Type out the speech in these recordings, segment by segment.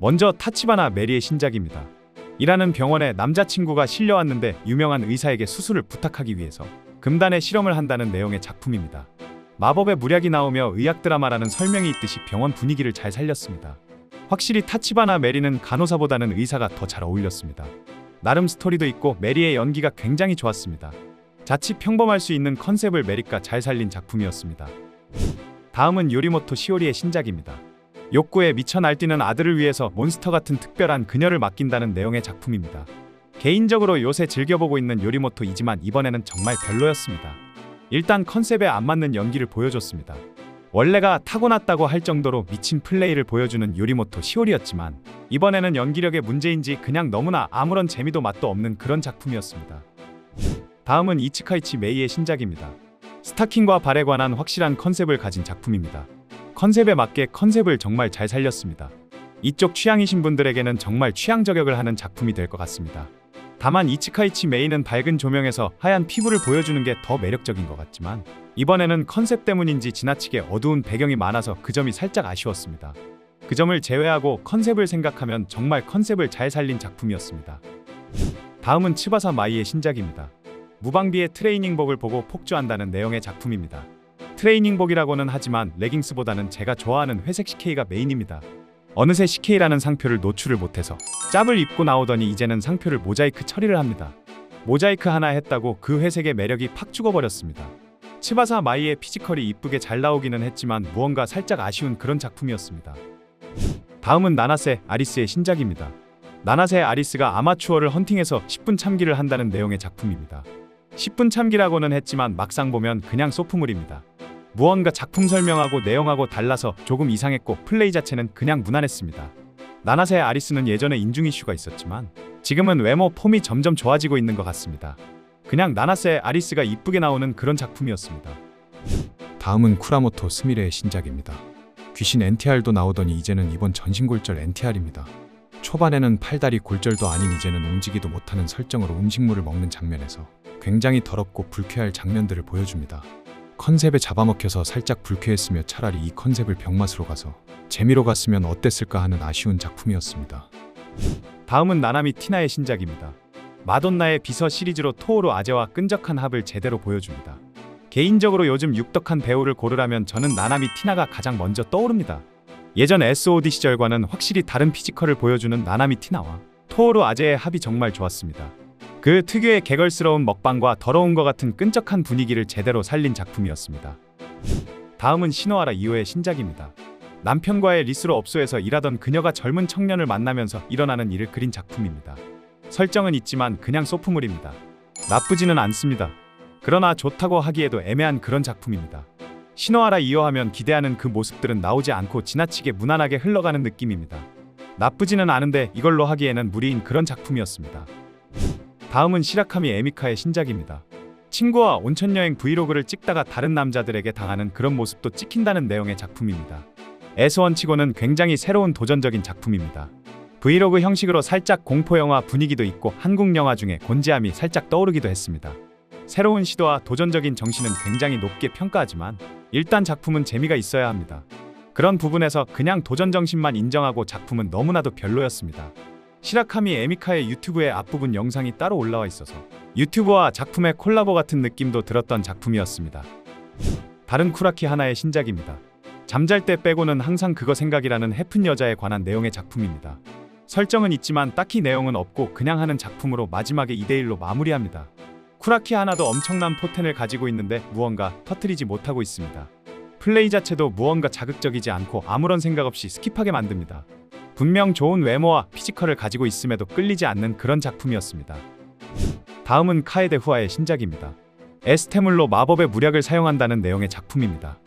먼저 타치바나 메리의 신작입니다. 일하는 병원에 남자친구가 실려왔는데 유명한 의사에게 수술을 부탁하기 위해서 금단의 실험을 한다는 내용의 작품입니다. 마법의 무략이 나오며 의학 드라마라는 설명이 있듯이 병원 분위기를 잘 살렸습니다. 확실히 타치바나 메리는 간호사보다는 의사가 더 잘 어울렸습니다. 나름 스토리도 있고 메리의 연기가 굉장히 좋았습니다. 자칫 평범할 수 있는 컨셉을 메리가 잘 살린 작품이었습니다. 다음은 요리모토 시오리의 신작입니다. 욕구에 미쳐 날뛰는 아들을 위해서 몬스터 같은 특별한 그녀를 맡긴다는 내용의 작품입니다. 개인적으로 요새 즐겨보고 있는 요리모토이지만 이번에는 정말 별로였습니다. 일단 컨셉에 안 맞는 연기를 보여줬습니다. 원래가 타고났다고 할 정도로 미친 플레이를 보여주는 요리모토 시오리였지만 이번에는 연기력의 문제인지 그냥 너무나 아무런 재미도 맛도 없는 그런 작품이었습니다. 다음은 이츠카이치 메이의 신작입니다. 스타킹과 발에 관한 확실한 컨셉을 가진 작품입니다. 컨셉에 맞게 컨셉을 정말 잘 살렸습니다. 이쪽 취향이신 분들에게는 정말 취향 저격을 하는 작품이 될 것 같습니다. 다만 이츠카이치 메이는 밝은 조명에서 하얀 피부를 보여주는 게 더 매력적인 것 같지만 이번에는 컨셉 때문인지 지나치게 어두운 배경이 많아서 그 점이 살짝 아쉬웠습니다. 그 점을 제외하고 컨셉을 생각하면 정말 컨셉을 잘 살린 작품이었습니다. 다음은 츠바사 마이의 신작입니다. 무방비의 트레이닝복을 보고 폭주한다는 내용의 작품입니다. 트레이닝복이라고는 하지만 레깅스보다는 제가 좋아하는 회색 CK가 메인입니다. 어느새 CK라는 상표를 노출을 못해서 짭을 입고 나오더니 이제는 상표를 모자이크 처리를 합니다. 모자이크 하나 했다고 그 회색의 매력이 팍 죽어버렸습니다. 치바사 마이의 피지컬이 이쁘게 잘 나오기는 했지만 무언가 살짝 아쉬운 그런 작품이었습니다. 다음은 나나세 아리스의 신작입니다. 나나세 아리스가 아마추어를 헌팅해서 10분 참기를 한다는 내용의 작품입니다. 10분 참기라고는 했지만 막상 보면 그냥 소품물입니다. 무언가 작품 설명하고 내용하고 달라서 조금 이상했고 플레이 자체는 그냥 무난했습니다. 나나세 아리스는 예전에 인중 이슈가 있었지만 지금은 외모 폼이 점점 좋아지고 있는 것 같습니다. 그냥 나나세 아리스가 이쁘게 나오는 그런 작품이었습니다. 다음은 쿠라모토 스미레의 신작입니다. 귀신 NTR도 나오더니 이제는 이번 전신골절 NTR입니다. 초반에는 팔다리 골절도 아닌 이제는 움직이도 못하는 설정으로 음식물을 먹는 장면에서 굉장히 더럽고 불쾌할 장면들을 보여줍니다. 컨셉에 잡아먹혀서 살짝 불쾌했으며 차라리 이 컨셉을 병맛으로 가서 재미로 갔으면 어땠을까 하는 아쉬운 작품이었습니다. 다음은 나나미 티나의 신작입니다. 마돈나의 비서 시리즈로 토오로 아재와 끈적한 합을 제대로 보여줍니다. 개인적으로 요즘 육덕한 배우를 고르라면 저는 나나미 티나가 가장 먼저 떠오릅니다. 예전 SOD 시절과는 확실히 다른 피지컬을 보여주는 나나미 티나와 토오로 아재의 합이 정말 좋았습니다. 그 특유의 개걸스러운 먹방과 더러운 것 같은 끈적한 분위기를 제대로 살린 작품이었습니다. 다음은 시노하라 이호의 신작입니다. 남편과의 리스로 업소에서 일하던 그녀가 젊은 청년을 만나면서 일어나는 일을 그린 작품입니다. 설정은 있지만 그냥 소품물입니다. 나쁘지는 않습니다. 그러나 좋다고 하기에도 애매한 그런 작품입니다. 신호하라 이어하면 기대하는 그 모습들은 나오지 않고 지나치게 무난하게 흘러가는 느낌입니다. 나쁘지는 않은데 이걸로 하기에는 무리인 그런 작품이었습니다. 다음은 시라카미 에미카의 신작입니다. 친구와 온천 여행 브이로그를 찍다가 다른 남자들에게 당하는 그런 모습도 찍힌다는 내용의 작품입니다. 에스원 치고는 굉장히 새로운 도전적인 작품입니다. 브이로그 형식으로 살짝 공포 영화 분위기도 있고 한국 영화 중에 곤지암이 살짝 떠오르기도 했습니다. 새로운 시도와 도전적인 정신은 굉장히 높게 평가하지만 일단 작품은 재미가 있어야 합니다. 그런 부분에서 그냥 도전 정신만 인정하고 작품은 너무나도 별로였습니다. 시라카미 에미카의 유튜브에 앞부분 영상이 따로 올라와 있어서 유튜브와 작품의 콜라보 같은 느낌도 들었던 작품이었습니다. 다른 쿠라키 하나의 신작입니다. 잠잘 때 빼고는 항상 그거 생각이라는 해픈 여자에 관한 내용의 작품입니다. 설정은 있지만 딱히 내용은 없고 그냥 하는 작품으로 마지막에 2대1로 마무리합니다. 쿠라키 하나도 엄청난 포텐을 가지고 있는데 무언가 터트리지 못하고 있습니다. 플레이 자체도 무언가 자극적이지 않고 아무런 생각 없이 스킵하게 만듭니다. 분명 좋은 외모와 피지컬을 가지고 있음에도 끌리지 않는 그런 작품이었습니다. 다음은 카에데 후아의 신작입니다. 에스테물로 마법의 무략을 사용한다는 내용의 작품입니다.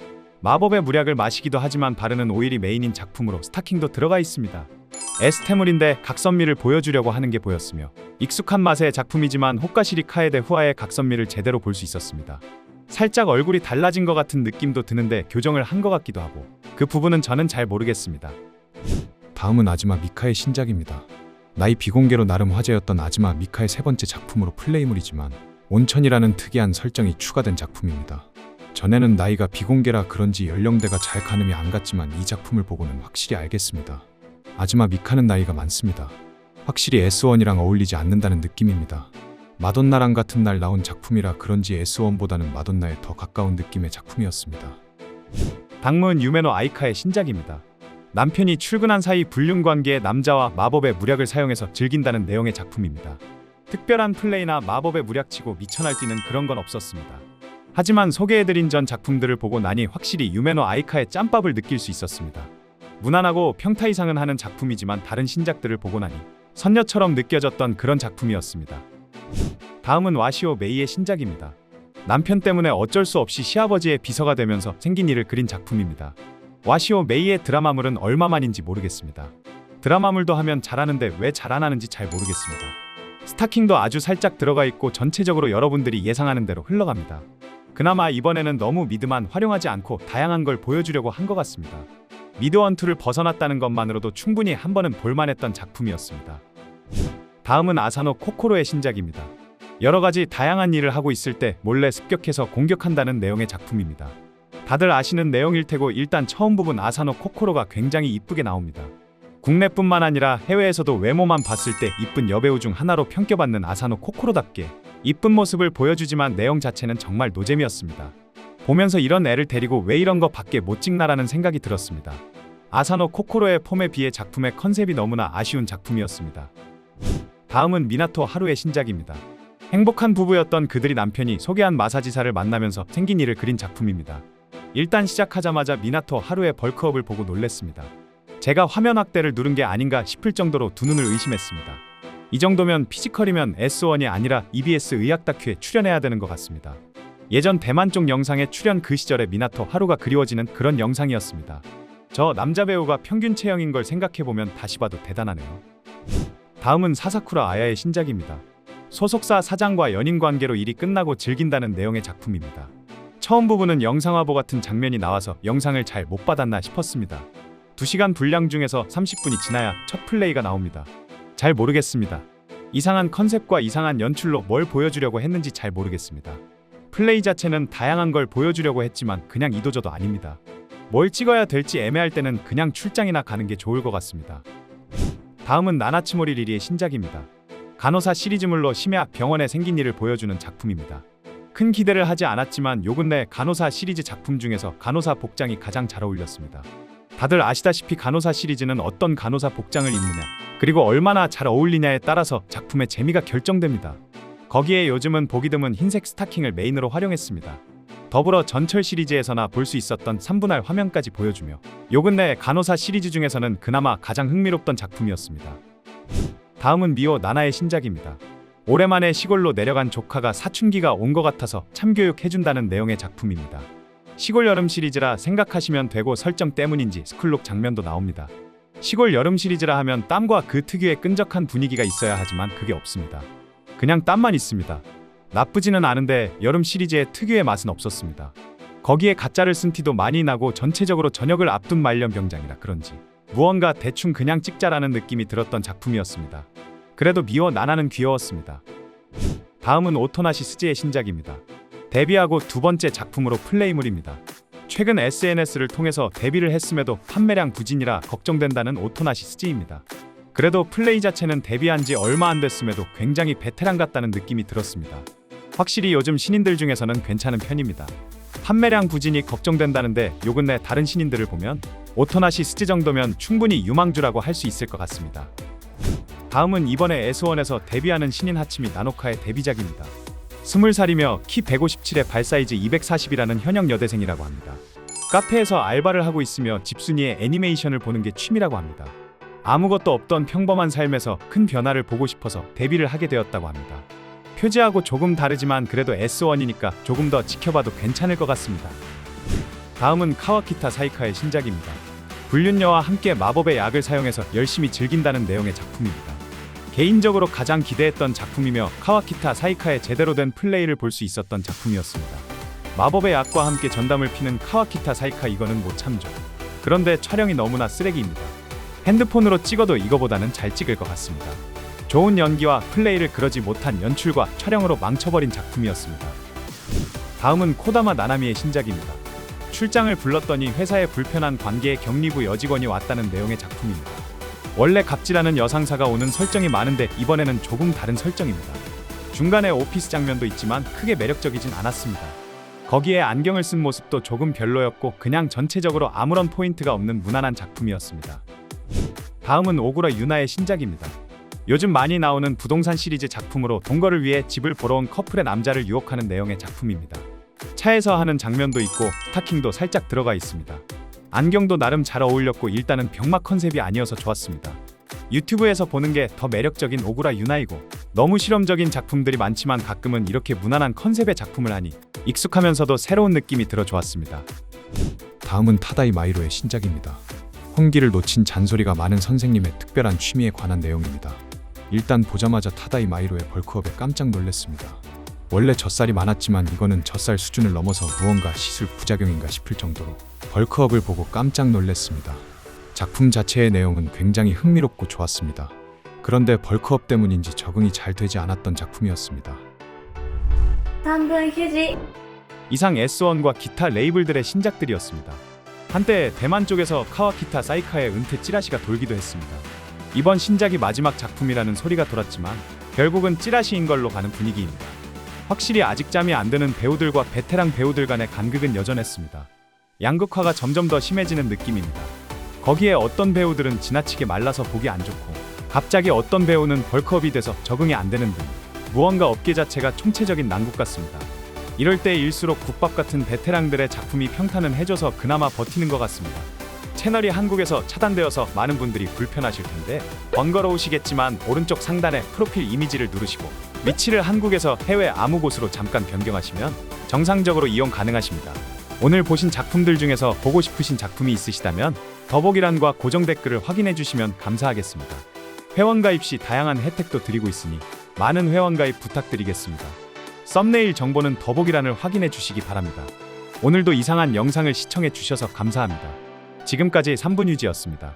마법의 무략을 마시기도 하지만 바르는 오일이 메인인 작품으로 스타킹도 들어가 있습니다. 에스테물인데 각선미를 보여주려고 하는 게 보였으며 익숙한 맛의 작품이지만 호카시리 카에데 후아의 각선미를 제대로 볼 수 있었습니다. 살짝 얼굴이 달라진 것 같은 느낌도 드는데 교정을 한 것 같기도 하고 그 부분은 저는 잘 모르겠습니다. 다음은 아즈마 미카의 신작입니다. 나이 비공개로 나름 화제였던 아즈마 미카의 세 번째 작품으로 플레이물이지만 온천이라는 특이한 설정이 추가된 작품입니다. 전에는 나이가 비공개라 그런지 연령대가 잘 가늠이 안 갔지만 이 작품을 보고는 확실히 알겠습니다. 아즈마 미카는 나이가 많습니다. 확실히 S1이랑 어울리지 않는다는 느낌입니다. 마돈나랑 같은 날 나온 작품이라 그런지 S1보다는 마돈나에 더 가까운 느낌의 작품이었습니다. 방문 유메노 아이카의 신작입니다. 남편이 출근한 사이 불륜 관계의 남자와 마법의 무력을 사용해서 즐긴다는 내용의 작품입니다. 특별한 플레이나 마법의 무력치고 미쳐 날뛰는 그런 건 없었습니다. 하지만 소개해드린 전 작품들을 보고 나니 확실히 유메노 아이카의 짬밥을 느낄 수 있었습니다. 무난하고 평타 이상은 하는 작품이지만 다른 신작들을 보고 나니 선녀처럼 느껴졌던 그런 작품이었습니다. 다음은 와시오 메이의 신작입니다. 남편 때문에 어쩔 수 없이 시아버지의 비서가 되면서 생긴 일을 그린 작품입니다. 와시오 메이의 드라마물은 얼마만인지 모르겠습니다. 드라마물도 하면 잘하는데 왜 잘 안 하는지 잘 모르겠습니다. 스타킹도 아주 살짝 들어가 있고 전체적으로 여러분들이 예상하는 대로 흘러갑니다. 그나마 이번에는 너무 미드만 활용하지 않고 다양한 걸 보여주려고 한 것 같습니다. 미드 원투를 벗어났다는 것만으로도 충분히 한 번은 볼만했던 작품이었습니다. 다음은 아사노 코코로의 신작입니다. 여러 가지 다양한 일을 하고 있을 때 몰래 습격해서 공격한다는 내용의 작품입니다. 다들 아시는 내용일 테고 일단 처음 부분 아사노 코코로가 굉장히 이쁘게 나옵니다. 국내뿐만 아니라 해외에서도 외모만 봤을 때 이쁜 여배우 중 하나로 평가받는 아사노 코코로답게 이쁜 모습을 보여주지만 내용 자체는 정말 노잼이었습니다. 보면서 이런 애를 데리고 왜 이런 거 밖에 못 찍나라는 생각이 들었습니다. 아사노 코코로의 폼에 비해 작품의 컨셉이 너무나 아쉬운 작품이었습니다. 다음은 미나토 하루의 신작입니다. 행복한 부부였던 그들이 남편이 소개한 마사지사를 만나면서 생긴 일을 그린 작품입니다. 일단 시작하자마자 미나토 하루의 벌크업을 보고 놀랬습니다. 제가 화면 확대를 누른 게 아닌가 싶을 정도로 두 눈을 의심했습니다. 이 정도면 피지컬이면 S1이 아니라 EBS 의학 다큐에 출연해야 되는 것 같습니다. 예전 대만 쪽 영상에 출연 그 시절의 미나토 하루가 그리워지는 그런 영상이었습니다. 저 남자 배우가 평균 체형인 걸 생각해보면 다시 봐도 대단하네요. 다음은 사사쿠라 아야의 신작입니다. 소속사 사장과 연인 관계로 일이 끝나고 즐긴다는 내용의 작품입니다. 처음 부분은 영상화보 같은 장면이 나와서 영상을 잘 못 받았나 싶었습니다. 2시간 분량 중에서 30분이 지나야 첫 플레이가 나옵니다. 잘 모르겠습니다. 이상한 컨셉과 이상한 연출로 뭘 보여주려고 했는지 잘 모르겠습니다. 플레이 자체는 다양한 걸 보여주려고 했지만 그냥 이도저도 아닙니다. 뭘 찍어야 될지 애매할 때는 그냥 출장이나 가는 게 좋을 것 같습니다. 다음은 나나츠모리 리리의 신작입니다. 간호사 시리즈물로 심야 병원에 생긴 일을 보여주는 작품입니다. 큰 기대를 하지 않았지만 요 근래 간호사 시리즈 작품 중에서 간호사 복장이 가장 잘 어울렸습니다. 다들 아시다시피 간호사 시리즈는 어떤 간호사 복장을 입느냐, 그리고 얼마나 잘 어울리냐에 따라서 작품의 재미가 결정됩니다. 거기에 요즘은 보기 드문 흰색 스타킹을 메인으로 활용했습니다. 더불어 전철 시리즈에서나 볼 수 있었던 3분할 화면까지 보여주며 요 근래 간호사 시리즈 중에서는 그나마 가장 흥미롭던 작품이었습니다. 다음은 미오 나나의 신작입니다. 오랜만에 시골로 내려간 조카가 사춘기가 온 것 같아서 참교육해준다는 내용의 작품입니다. 시골 여름 시리즈라 생각하시면 되고 설정 때문인지 스쿨록 장면도 나옵니다. 시골 여름 시리즈라 하면 땀과 그 특유의 끈적한 분위기가 있어야 하지만 그게 없습니다. 그냥 땀만 있습니다. 나쁘지는 않은데 여름 시리즈의 특유의 맛은 없었습니다. 거기에 가짜를 쓴 티도 많이 나고 전체적으로 저녁을 앞둔 말년 병장이라 그런지 무언가 대충 그냥 찍자라는 느낌이 들었던 작품이었습니다. 그래도 미워 나나는 귀여웠습니다. 다음은 오토나시 스즈의 신작입니다. 데뷔하고 두 번째 작품으로 플레이물입니다. 최근 SNS를 통해서 데뷔를 했음에도 판매량 부진이라 걱정된다는 오토나시 스즈입니다. 그래도 플레이 자체는 데뷔한 지 얼마 안 됐음에도 굉장히 베테랑 같다는 느낌이 들었습니다. 확실히 요즘 신인들 중에서는 괜찮은 편입니다. 판매량 부진이 걱정된다는데 요 근래 다른 신인들을 보면 오토나시 스즈 정도면 충분히 유망주라고 할 수 있을 것 같습니다. 다음은 이번에 S1에서 데뷔하는 신인 하치미 나노카의 데뷔작입니다. 20살이며 키 157에 발 사이즈 240이라는 현역 여대생이라고 합니다. 카페에서 알바를 하고 있으며 집순이의 애니메이션을 보는 게 취미라고 합니다. 아무것도 없던 평범한 삶에서 큰 변화를 보고 싶어서 데뷔를 하게 되었다고 합니다. 표지하고 조금 다르지만 그래도 S1이니까 조금 더 지켜봐도 괜찮을 것 같습니다. 다음은 카와키타 사이카의 신작입니다. 불륜녀와 함께 마법의 약을 사용해서 열심히 즐긴다는 내용의 작품입니다. 개인적으로 가장 기대했던 작품이며 카와키타 사이카의 제대로 된 플레이를 볼 수 있었던 작품이었습니다. 마법의 약과 함께 전담을 피는 카와키타 사이카 이거는 못 참죠. 그런데 촬영이 너무나 쓰레기입니다. 핸드폰으로 찍어도 이거보다는 잘 찍을 것 같습니다. 좋은 연기와 플레이를 그러지 못한 연출과 촬영으로 망쳐버린 작품이었습니다. 다음은 코다마 나나미의 신작입니다. 출장을 불렀더니 회사의 불편한 관계에 격리부 여직원이 왔다는 내용의 작품입니다. 원래 갑질하는 여상사가 오는 설정이 많은데 이번에는 조금 다른 설정입니다. 중간에 오피스 장면도 있지만 크게 매력적이진 않았습니다. 거기에 안경을 쓴 모습도 조금 별로였고 그냥 전체적으로 아무런 포인트가 없는 무난한 작품이었습니다. 다음은 오구라 유나의 신작입니다. 요즘 많이 나오는 부동산 시리즈 작품으로 동거를 위해 집을 보러 온 커플의 남자를 유혹하는 내용의 작품입니다. 차에서 하는 장면도 있고 스타킹도 살짝 들어가 있습니다. 안경도 나름 잘 어울렸고 일단은 병막 컨셉이 아니어서 좋았습니다. 유튜브에서 보는 게 더 매력적인 오구라 유나이고 너무 실험적인 작품들이 많지만 가끔은 이렇게 무난한 컨셉의 작품을 하니 익숙하면서도 새로운 느낌이 들어 좋았습니다. 다음은 타다이 마이로의 신작입니다. 홍기를 놓친 잔소리가 많은 선생님의 특별한 취미에 관한 내용입니다. 일단 보자마자 타다이 마이로의 벌크업에 깜짝 놀랐습니다. 원래 젖살이 많았지만 이거는 젖살 수준을 넘어서 무언가 시술 부작용인가 싶을 정도로 벌크업을 보고 깜짝 놀랐습니다. 작품 자체의 내용은 굉장히 흥미롭고 좋았습니다. 그런데 벌크업 때문인지 적응이 잘 되지 않았던 작품이었습니다. 短文휴지 이상 S1과 기타 레이블들의 신작들이었습니다. 한때 대만 쪽에서 카와키타 사이카의 은퇴 찌라시가 돌기도 했습니다. 이번 신작이 마지막 작품이라는 소리가 돌았지만 결국은 찌라시인 걸로 가는 분위기입니다. 확실히 아직 짬이 안 드는 배우들과 베테랑 배우들 간의 간극은 여전했습니다. 양극화가 점점 더 심해지는 느낌입니다. 거기에 어떤 배우들은 지나치게 말라서 보기 안 좋고 갑자기 어떤 배우는 벌크업이 돼서 적응이 안 되는 등 무언가 업계 자체가 총체적인 난국 같습니다. 이럴 때일수록 국밥 같은 베테랑들의 작품이 평탄은 해줘서 그나마 버티는 것 같습니다. 채널이 한국에서 차단되어서 많은 분들이 불편하실 텐데 번거로우시겠지만 오른쪽 상단에 프로필 이미지를 누르시고 위치를 한국에서 해외 아무 곳으로 잠깐 변경하시면 정상적으로 이용 가능하십니다. 오늘 보신 작품들 중에서 보고 싶으신 작품이 있으시다면 더보기란과 고정 댓글을 확인해 주시면 감사하겠습니다. 회원 가입 시 다양한 혜택도 드리고 있으니 많은 회원 가입 부탁드리겠습니다. 썸네일 정보는 더보기란을 확인해 주시기 바랍니다. 오늘도 이상한 영상을 시청해 주셔서 감사합니다. 지금까지 3분 유지였습니다.